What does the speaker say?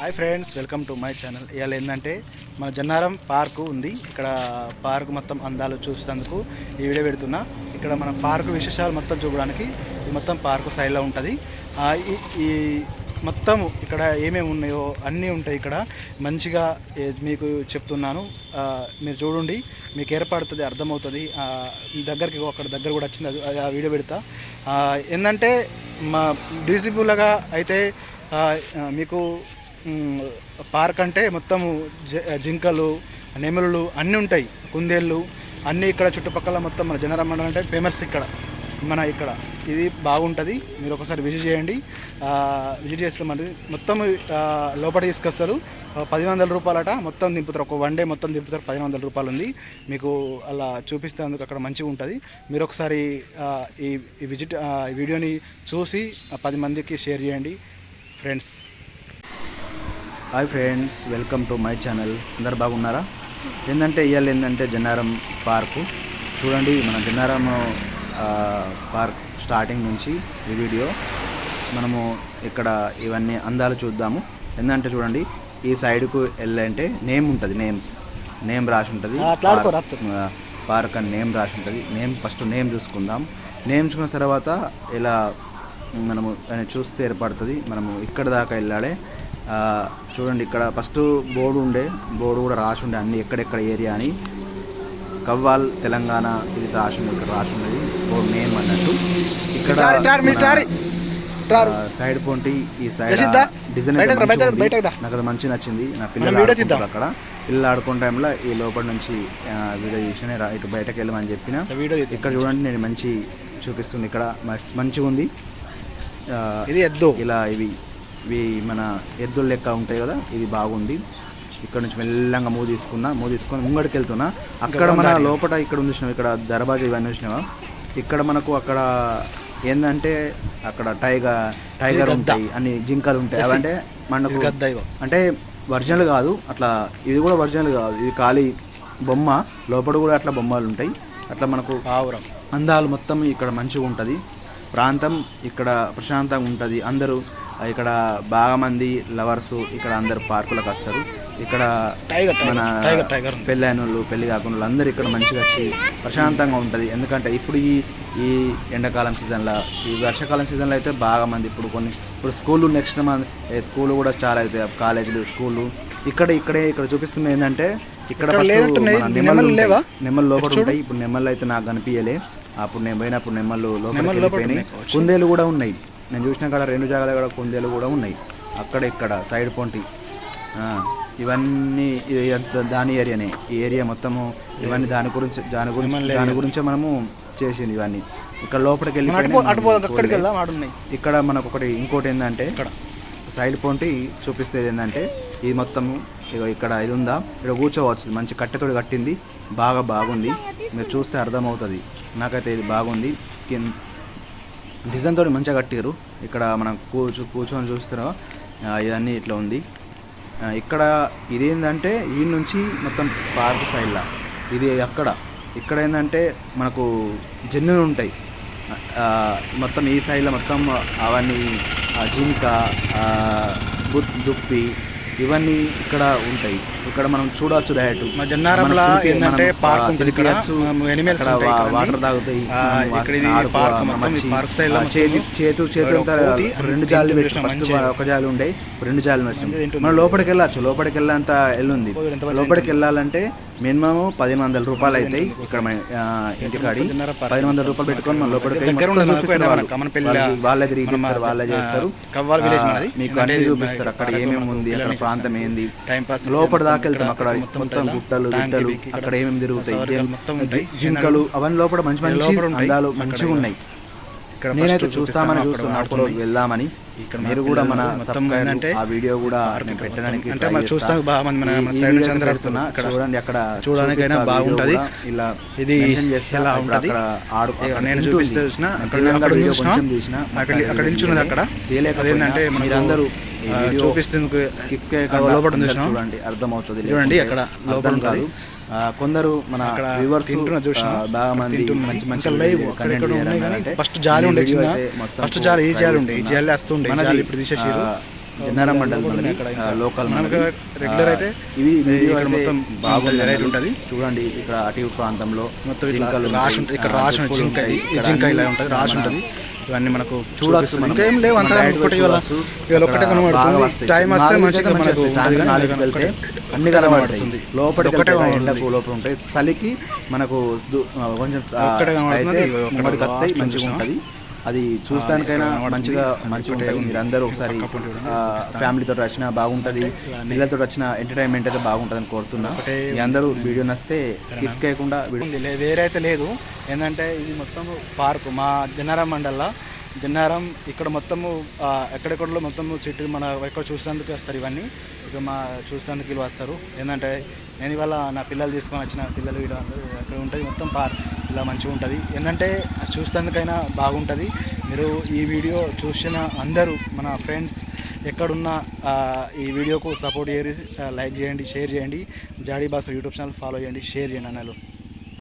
Hi friends welcome to my channel. ఇవాళ ఏంటంటే మన జన్నారం పార్కు ఉంది. ఇక్కడ పార్క్ మొత్తం అందాలు చూసేందుకు ఈ వీడియో పెడుతున్నా. ఇక్కడ మన పార్కు విశేషాలు మొత్తం చూడడానికి ఇది మొత్తం పార్కు సైడ్లో ఉంటుంది. ఈ- మొత్తం ఇక్కడ ఏమేమి ఉన్నాయో అన్నీ ఉంటాయి ఇక్కడ. మంచిగా మీకు చెప్తున్నాను. మీరు చూడండి. మీకు ఏర్పడుతుంది అర్థమవుతుంది. దగ్గరికి అక్కడ దగ్గర కూడా వచ్చింది. అది ఆ వీడియో పెడతా. ఏంటంటే మా డీసీపీలుగా అయితే మీకు పార్క్ అంటే మొత్తము జ- జింకలు నెమలులు అన్నీ ఉంటాయి కుందేళ్ళు. అన్నీ ఇక్కడ చుట్టుపక్కల మొత్తం మన జనరం మండలం అంటే ఫేమస్ ఇక్కడ మన ఇక్కడ. ఇది బాగుంటుంది. మీరు ఒకసారి విజిట్ చేయండి. విజిట్ చేస్తామండి మొత్తం లోపల తీసుకొస్తారు. పది వందల రూపాయలట మొత్తం దింపుతారు. ఒక వన్ డే మొత్తం దింపుతారు. పది వందల రూపాయలు ఉంది. మీకు అలా చూపిస్తేందుకు అక్కడ మంచిగా ఉంటుంది. మీరు ఒకసారి ఈ విజిట్ ఈ వీడియోని చూసి పది మందికి షేర్ చేయండి. Friends. Hi friends welcome to my channel అందరు బాగున్నారా? ఏంటంటే ఇవాళ ఏంటంటే జన్నారం పార్కు చూడండి మన జన్నారం పార్క్ స్టార్టింగ్ నుంచి ఈ వీడియో మనము ఇక్కడ ఇవన్నీ అందాలు చూద్దాము. ఏంటంటే చూడండి ఈ సైడ్కు వెళ్ళంటే నేమ్ ఉంటుంది నేమ్స్ నేమ్ రాసి ఉంటుంది. పార్క్ అని నేమ్ రాసి ఉంటుంది. నేమ్ ఫస్ట్ నేమ్ చూసుకుందాం. నేమ్ చూసుకున్న తర్వాత ఇలా మనము దాన్ని చూస్తే ఏర్పడుతుంది. మనము ఇక్కడ దాకా వెళ్ళాలి. చూడండి ఇక్కడ ఫస్ట్ బోర్డు ఉండే బోర్డు కూడా రాసి ఉండే అన్ని ఎక్కడెక్కడ ఏరియా అని. కవ్వాల్ తెలంగాణ ఇది రాసి ఉంది ఇక్కడ రాసి ఉన్నది బోర్డు నేమ్ అన్నట్టు. ఇక్కడ సైడ్ పొంటి ఈ సైడ్ డిజైన్. నాకు అది మంచి నచ్చింది. నా పిల్లలు ఆడుకుంటారు అక్కడ. పిల్లలు ఆడుకునే టైంలో ఈ లోపల నుంచి వీడియో తీసిన రా- ఇటు బయటకు వెళ్ళమని చెప్పిన. ఇక్కడ చూడండి నేను మంచి చూపిస్తుంది. ఇక్కడ మంచిగా ఉంది. ఇది ఎద్దు. ఇలా ఇవి. ఇవి మన ఎద్దుల లెక్క ఉంటాయి కదా ఇది బాగుంది. ఇక్కడ నుంచి మెల్లంగా మూవ్ తీసుకున్నా మూవ్ తీసుకొని ముంగడికి వెళ్తున్నా అక్కడ మన లోపల ఇక్కడ ఉంది ఇక్కడ దర్వాజా ఇవన్నీ చూసినావా? ఇక్కడ మనకు అక్కడ ఏంటంటే అక్కడ టైగర్ టైగర్ ఉంటాయి అన్ని జింకలు ఉంటాయి. అవంటే మనకు అంటే ఒరిజినల్ కాదు అట్లా ఇది కూడా ఒరిజినల్ కాదు. ఇది ఖాళీ బొమ్మ లోపల కూడా అట్లా బొమ్మలు ఉంటాయి. అట్లా మనకు అందాలు మొత్తం ఇక్కడ మంచిగా ఉంటుంది. ప్రాంతం ఇక్కడ ప్రశాంతంగా ఉంటుంది. అందరూ ఇక్కడ బాగా మంది లవర్స్ ఇక్కడ అందరు పార్కులకు వస్తారు. ఇక్కడ టైగర్ మన టైగర్ టైగర్ ఉంది. పెళ్ళైన వాళ్ళు పెళ్ళి కాకుండా అందరూ ఇక్కడ మంచిగా వచ్చి ప్రశాంతంగా ఉంటుంది. ఎందుకంటే ఇప్పుడు ఈ ఈ ఎండాకాలం సీజన్లో ఈ వర్షాకాలం సీజన్లో అయితే బాగా మంది ఇప్పుడు కొన్ని ఇప్పుడు స్కూళ్ళు నెక్స్ట్ మంత్ స్కూల్ కూడా చాలా అవుతాయి. కాలేజీలు స్కూళ్ళు ఇక్కడ ఇక్కడే ఇక్కడ చూపిస్తుంది ఏంటంటే ఇక్కడ నెమళ్ళు లేవా? నెమళ్ళు లోపల ఉంటాయి. ఇప్పుడు నెమళ్ళు అయితే నాకు కనిపించలే అప్పుడు నేను పోయినప్పుడు నెమళ్ళు లోపల. కుందేలు కూడా ఉన్నాయి. నేను చూసిన కాడ రెండు జాగాల కూడా కుందేలు కూడా ఉన్నాయి. అక్కడ ఇక్కడ సైడ్ పొంటి. ఆ, ఇవన్నీ దాని ఏరియానే. ఈ ఏరియా మొత్తము ఇవన్నీ దాని గురించి దాని గురించి దాని గురించే మనము చేసింది ఇవన్నీ. ఇక్కడ లోపలికి వెళ్ళి ఇక్కడ మనకు ఒకటి ఇంకోటి ఏంటంటే ఇక్కడ. సైడ్ పొంటి చూపిస్తేది ఏంటంటే ఇది మొత్తము ఇక్కడ ఇది ఉందా? ఇక్కడ కూర్చోవచ్చు. మంచి కట్టెతోటి కట్టింది. బాగా బాగుంది. మీరు చూస్తే అర్థమవుతుంది. నాకైతే ఇది బాగుంది. డిజైన్ తోటి మంచిగా కట్టారు ఇక్కడ మనం కూర్చో కూర్చొని చూస్తున్నాం ఇవన్నీ ఇట్లా ఉంది. ఇక్కడ ఇదేంటంటే ఈ నుంచి మొత్తం పార్క్ సైడ్లా ఇది అక్కడ. ఇక్కడ ఏంటంటే మనకు జన్నులు ఉంటాయి. మొత్తం ఈ సైడ్లో మొత్తం అవన్నీ జింక దుప్పి ఇవన్నీ ఇక్కడ ఉంటాయి ఇక్కడ మనం చూడవచ్చు డైరెక్ట్ మా జన్నారంలో ఏంటంటే పార్క్ ఉంటుంది ఇక్కడ ఎనిమల్స్ వాటర్. తాగుతాయి ఇక్కడ ఇది పార్క్ మొత్తం పార్క్ సైడ్లో చేతి చేతు రెండు జాలు పెట్టి ఫస్ట్. ఒక జాలు ఉండే రెండు జాలు వచ్చాం. మనం లోపలికి వెళ్ళచ్చు లోపలికి వెళ్ళేంత ఎల్లుంది లోపలికి వెళ్ళాలంటే మినిమం పదిహేను వందల రూపాయలు అవుతాయి ఇక్కడ ఇంటికాడి జన్నారం పార్క్. పదిహేను వందల రూపాయలు పెట్టుకొని మన లోపలికి వెళ్ళి మనకు వాళ్ళు. చేస్తారు. మీకు అన్ని చూపిస్తారు అక్కడ ఏమేమి ఉంది అక్కడ ప్రాంతం ఏంది లోపల దాకా వెళ్తాం అక్కడ మొత్తం. గుట్టలు గుట్టలు అక్కడ ఏమేమి తిరుగుతాయి జింకలు అవన్నీ లోపల మంచి మంచి. అందాలు మంచిగా ఉన్నాయి నేనైతే చూస్తామని చూస్తున్నా. వెళ్దామని ఇక్కడ మీరు కూడా మన ఏంటంటే ఆ వీడియో కూడా. పెట్టడానికి అంటే మనం చేస్తా. చూడండి అక్కడ చూడడానికైనా చూపిస్తా బాగుంటది. ఇలా ఇది. ఎలా ఉంటది? నేను. చూపిస్తే చూసిన అక్కడ అక్కడ చూసినా, నిల్చున్నది అక్కడ అదేంటంటే మనకు, మీరందరూ చూపిస్తేందుకు స్కిప్? చూడండి అర్థమవుతుంది చూడండి అక్కడ లోపల కాదు కొందరు మన వ్యూవర్స్? బాగా మంది. మంచి మంచి లైవ్ ఫస్ట్ జాలి ఉండే ఫస్ట్ జాలి ఈ జాలి ఉండే ఈ. జాలి వస్తుండే మనది, ఇప్పుడు తీసేసారు జన్నారం మండల్ మనది. లోకల్ మనకు. రెగ్యులర్ అయితే ఇవి మొత్తం బాగుంది అన్నమాట. ఉంటుంది చూడండి ఇక్కడ అటవీ ప్రాంతంలో మొత్తం జింకలు రాసి ఉంటుంది ఇక్కడ రాసి ఉంటుంది జింక ఇలా ఉంటుంది రాసి ఉంటుంది ఇవన్నీ మనకు చూడొచ్చు. ఇంకేం లేవు ఒకటి కనబడుతుంది. టైం వస్తే మంచిగా మనకు వెళ్తే అన్ని కనబడుతుంది. ఒకటే కనబడుతుంది. ఎండకు లోపల ఉంటాయి చలికి మనకు కొంచెం. అయితే మంచిగా? ఉంటుంది అది చూస్తానికైనా. మంచిగా మంచిగా ఉంటుంది. అందరూ ఒకసారి. ఫ్యామిలీతో వచ్చినా బాగుంటుంది. పిల్లలతో వచ్చిన ఎంటర్టైన్మెంట్ అయితే బాగుంటుందని కోరుతున్నా. ఒకటే మీ అందరూ వీడియో నచ్చితే స్కిప్ చేయకుండా వీడియో ఉంది. లే- వేరే అయితే లేదు. ఏంటంటే ఇది మొత్తం పార్కు మా జన్నారం మండల్లో జన్నారం ఇక్కడ మొత్తము ఎక్కడెక్కడలో మొత్తము సిటీ మన ఎక్కువ చూసేందుకు వస్తారు ఇవన్నీ. ఇక మా చూసేందుకు వీళ్ళు వస్తారు. ఏంటంటే నేను ఇవాళ నా పిల్లలు తీసుకొని వచ్చిన పిల్లలు వీళ్ళు అందరూ అక్కడ ఉంటుంది మొత్తం పార్క్. ఇలా మంచిగా ఉంటుంది. ఏంటంటే చూసేందుకైనా బాగుంటుంది. మీరు ఈ వీడియో చూసిన అందరూ మన ఫ్రెండ్స్ ఎక్కడున్నా ఈ వీడియోకు సపోర్ట్ చేయరు లైక్ చేయండి షేర్ చేయండి. జాడీ బాస్ యూట్యూబ్ ఛానల్ ఫాలో చేయండి షేర్ చేయండి అన్నలు.